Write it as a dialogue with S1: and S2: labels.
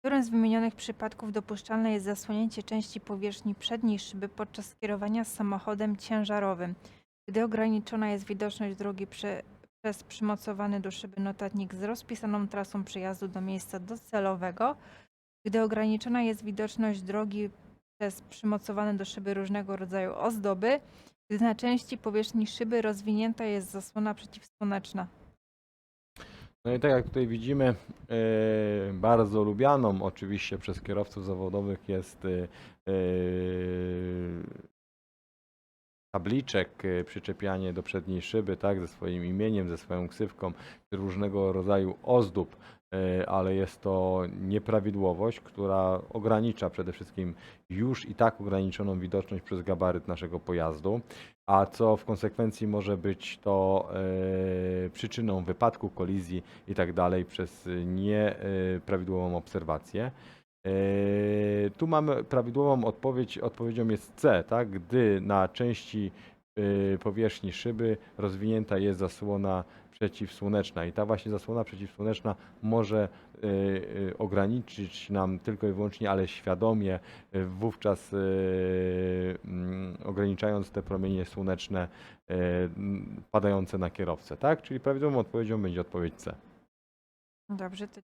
S1: Którym z wymienionych przypadków dopuszczalne jest zasłonięcie części powierzchni przedniej szyby podczas kierowania samochodem ciężarowym, gdy ograniczona jest widoczność drogi prze, przez przymocowany do szyby notatnik z rozpisaną trasą przejazdu do miejsca docelowego, gdy ograniczona jest widoczność drogi przez przymocowane do szyby różnego rodzaju ozdoby, gdy na części powierzchni szyby rozwinięta jest zasłona przeciwsłoneczna.
S2: No i tak jak tutaj widzimy, e, bardzo lubianą oczywiście przez kierowców zawodowych jest e, e, tabliczek, e, przyczepianie do przedniej szyby, tak, ze swoim imieniem, ze swoją ksywką, różnego rodzaju ozdób, e, ale jest to nieprawidłowość, która ogranicza przede wszystkim już i tak ograniczoną widoczność przez gabaryt naszego pojazdu, a co w konsekwencji może być to e, przyczyną wypadku, kolizji i tak przez nieprawidłową obserwację. E, Tu mamy prawidłową odpowiedź, odpowiedzią jest C, tak? Gdy na części e, powierzchni szyby rozwinięta jest zasłona przeciwsłoneczna i ta właśnie zasłona przeciwsłoneczna może e, e, ograniczyć nam tylko i wyłącznie, ale świadomie e, wówczas mm, ograniczając te promienie słoneczne padające na kierowcę, tak? Czyli prawidłową odpowiedzią będzie odpowiedź C.
S1: Dobrze, to